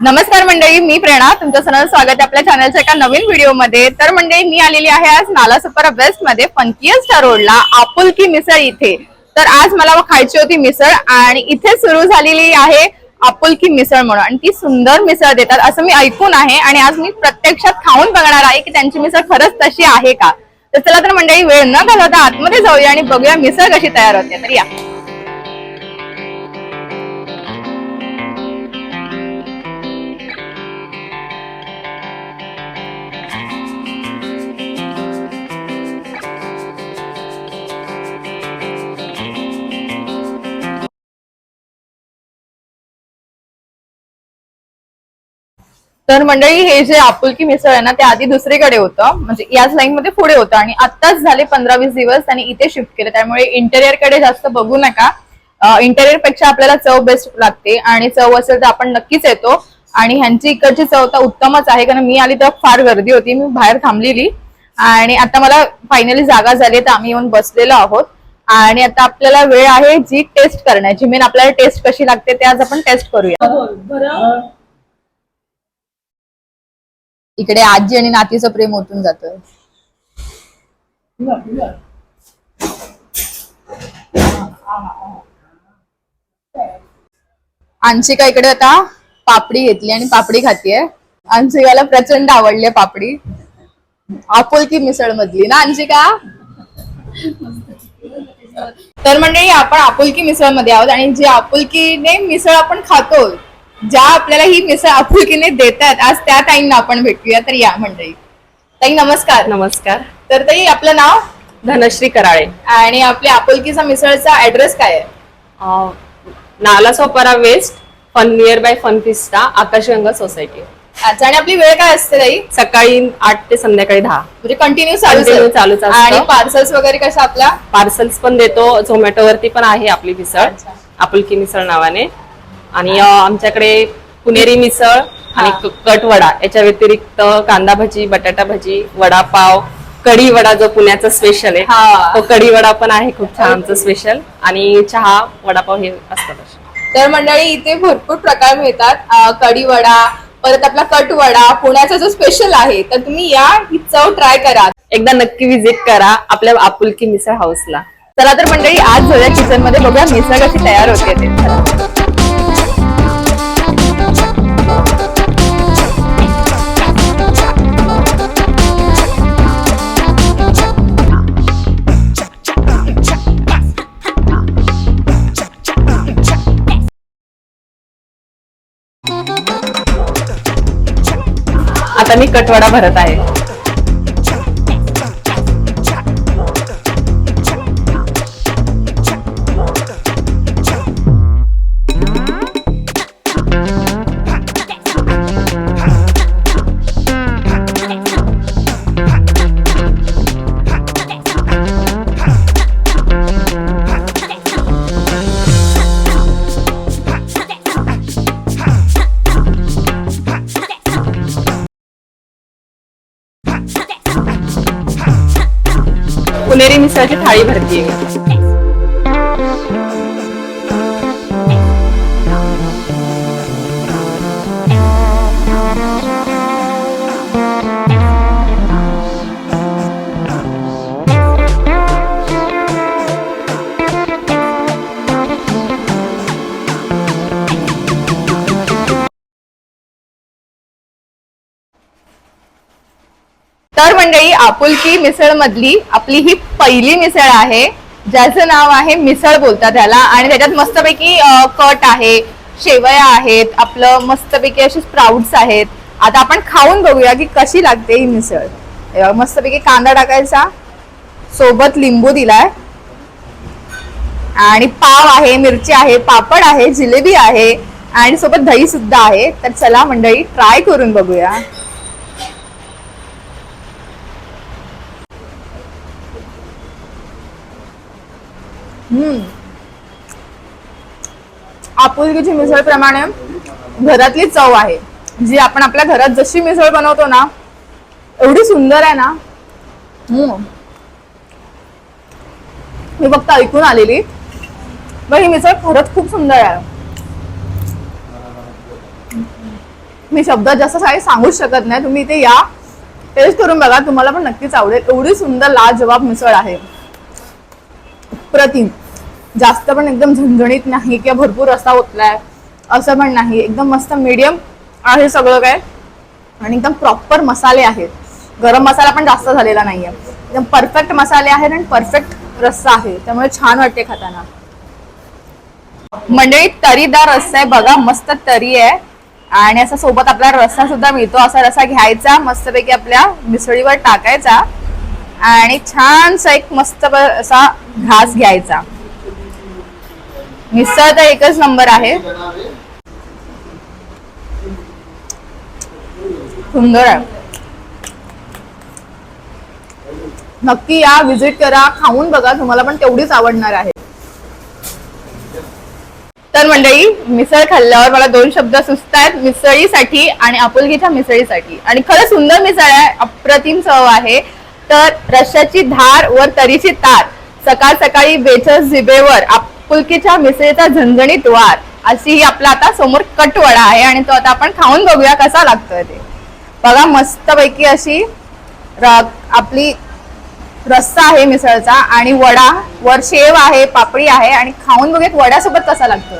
नमस्कार मंडळी मी प्रेरणा तुमचं सर्व स्वागत आहे आपल्या चॅनलच्या एका नवीन व्हिडिओमध्ये तर मंडळी मी आलेली आहे आज नालासोपारा वेस्टमध्ये पंकियस्टा रोडला आपुलकी मिसळ इथे. तर आज मला खायची होती मिसळ आणि इथे सुरू झालेली आहे आपुलकी मिसळ म्हणून. आणि ती सुंदर मिसळ देतात असं मी ऐकून आहे. आणि आज मी प्रत्यक्षात खाऊन बघणार आहे की त्यांची मिसळ खरंच तशी आहे का. तर चला तर मंडळी वेळ न घालवता आतमध्ये जाऊया आणि बघूया मिसळ कशी तयार होते. तर या. तर मंडळी हे जे आपुलकी मिसळ आहे ना ते आधी दुसरीकडे होतं. म्हणजे याच लाईन मध्ये पुढे होतं. आणि आत्ताच झाले पंधरा वीस दिवस आणि इथे शिफ्ट केलं. त्यामुळे इंटेरियरकडे जास्त बघू नका. इंटेरियरपेक्षा आपल्याला चव बेस्ट लागते. आणि चव असेल तर आपण नक्कीच येतो. आणि ह्यांची इकडची चव तर उत्तमच आहे. कारण मी आली तेव्हा फार गर्दी होती. मी बाहेर थांबलेली. आणि आता मला फायनली जागा झाली तर आम्ही येऊन बसलेलो आहोत. आणि आता आपल्याला वेळ आहे जी टेस्ट करण्याची. मेन आपल्याला टेस्ट कशी लागते ते आज आपण टेस्ट करूया. हो, इकडे आजी आणि नातीचं प्रेम ओतून जातोय. अंशिका इकडे आता पापडी घेतली आणि पापडी खातीये. अंशिकाला प्रचंड आवडली आहे पापडी. आपुलकी मिसळ मधली ना अंशिका? तर मंडळी आपण आपुलकी मिसळमध्ये आहोत आणि जी आपुलकीने मिसळ आपण खातो ज्या आपल्याला ही मिसळ आपुलकीने देतात आज त्या ताईंना आपण भेटूया. तर या मंडळी. ताई नमस्कार. नमस्कार. तर ताई आपलं नाव? धनश्री कराळे. आणि आपल्या आपुलकीचा मिसळचा ऍड्रेस काय आहे? अं, Nala Sopara west fun near by Funfiesta Akashganga society अच्छा आणि आपली वेळ काय असते ताई? सकाळी आठ ते संध्याकाळी दहा. म्हणजे कंटिन्यू चालू चालूच असतं. आणि पार्सल्स वगैरे कशा आपल्या? पार्सल्स पण देतो झोमॅटो वरती पण आहे आपली मिसळ. अच्छा. आपुलकी मिसळ नावाने. आणि आमच्याकडे पुणेरी मिसळ आणि कटवडा याच्या व्यतिरिक्त कांदा भजी बटाटा भजी वडापाव कढी वडा जो पुण्याचा स्पेशल हा. आहे तो कढी वडा पण आहे खूप छान आमचं स्पेशल आणि चहा वडापाव हे असतात असे. तर मंडळी इथे भरपूर प्रकार मिळतात. कढी वडा परत आपला कट वडा पुण्याचा जो स्पेशल आहे तर तुम्ही या ही चव ट्राय करा. एकदा नक्की विजिट करा आपल्या आपुलकी मिसळ हाऊसला चला तर मंडळी आज जाऊया किचनमध्ये बघूया मिसळ कशी तयार होते आता मी कटवडा भरत आहे. पुणेरी मिसळची थाळी भरतीये. तर मंडळी आपुलकी मिसळ मधली आपली ही पहिली मिसळ आहे ज्याचं नाव आहे मिसळ बोलतात त्याला. आणि त्याच्यात मस्तपैकी कट आहे शेवया आहेत आपलं मस्तपैकी असे स्प्राउट्स आहेत. आता आपण खाऊन बघूया की कशी लागते ही मिसळ. मस्तपैकी कांदा टाकायचा सोबत लिंबू दिलाय आणि पाव आहे मिरची आहे पापड आहे जिलेबी आहे आणि सोबत दही सुद्धा आहे. तर चला मंडळी ट्राय करून बघूया. आपुलकीची मिसळ प्रमाणे घरातली चव आहे जी आपण आपल्या घरात जशी मिसळ बनवतो ना एवढी सुंदर आहे ना. मी फक्त ऐकून आलेली. पण ही मिसळ खरंच खूप सुंदर आहे. मी शब्दात जास्त काही सांगूच शकत नाही. तुम्ही इथे या. टेस्ट करून बघा तुम्हाला पण नक्कीच आवडेल. एवढी सुंदर लाजवाब मिसळ आहे. प्रतिम जास्त पण एकदम झणझणीत नाही किंवा भरपूर रस्ता ओतलाय. असं पण नाही. एकदम मस्त मीडियम आहे सगळं काय. आणि एकदम प्रॉपर मसाले आहेत. गरम मसाला पण जास्त झालेला नाहीये. एकदम परफेक्ट मसाले आहेत आणि परफेक्ट रस्सा आहे. त्यामुळे छान वाटते खाताना. मंडळी तरीदार रस्सा आहे. बघा मस्त तरी आहे. आणि असा सोबत आपल्याला रस्सा सुद्धा मिळतो. असा रस्सा घ्यायचा. मस्तपैकी आपल्या मिसळीवर टाकायचा. आणि छानसा एक मस्त असा घास घ्यायचा. मिसळ तर एकच नंबर आहे. सुंदर आहे. नक्की या व्हिजिट करा खाऊन बघा तुम्हाला पण तेवढीच आवडणार आहे. तर मंडळी मिसळ खाल्ल्यावर मला दोन शब्द सुचत आहेत मिसळीसाठी आणि आपुलकीच्या मिसळीसाठी. आणि खरं सुंदर मिसळ आहे अप्रतिम चव आहे. तर रश्याची धार वर तरीची तार सकाळ सकाळी बेचस जिबेवर आपुलकीच्या मिसळीचा झणझणीत वार अशी ही आपला आता समोर कटवडा आहे आणि तो आता आपण खाऊन बघूया कसा लागतोय ते. बघा मस्तपैकी अशी र- आपली रस्सा आहे मिसळचा आणि वडा वर शेव आहे पापडी आहे आणि खाऊन बघूया वड्यासोबत कसा लागतोय.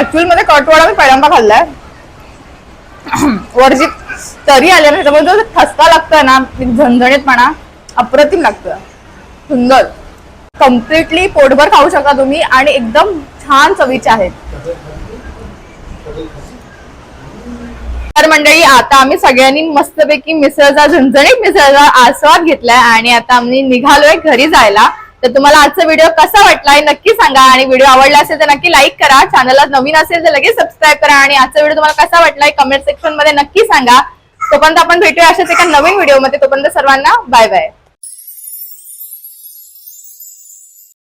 ऍक्च्युअलमध्ये कटवडा मी पहिल्यांदा खाल्लाय. वर तरी आले ना त्याच्यामुळे जो ठसका लागतोय ना झणझणीतपणा अप्रतिम लागतोय. सुंदर. कम्प्लिटली पोटभर खाऊ शकता तुम्ही आणि एकदम छान चवीचे आहेत. तर मंडळी आता आम्ही सगळ्यांनी मस्तपैकी मिसळचा झणझणीत मिसळचा आस्वाद घेतलाय आणि आता आम्ही निघालोय घरी जायला. तर तुम्हाला आजचा व्हिडिओ कसा वाटला नक्की सांगा. आणि व्हिडिओ आवडला असेल तर नक्की लाईक करा. चॅनलला नवीन असेल तर लगेच सबस्क्राईब करा. आणि आजचा व्हिडिओ तुम्हाला कसा वाटलाय कमेंट सेक्शनमध्ये नक्की सांगा. तोपर्यंत आपण भेटूया अशाच एका नवीन व्हिडिओमध्ये. तोपर्यंत सर्वांना बाय बाय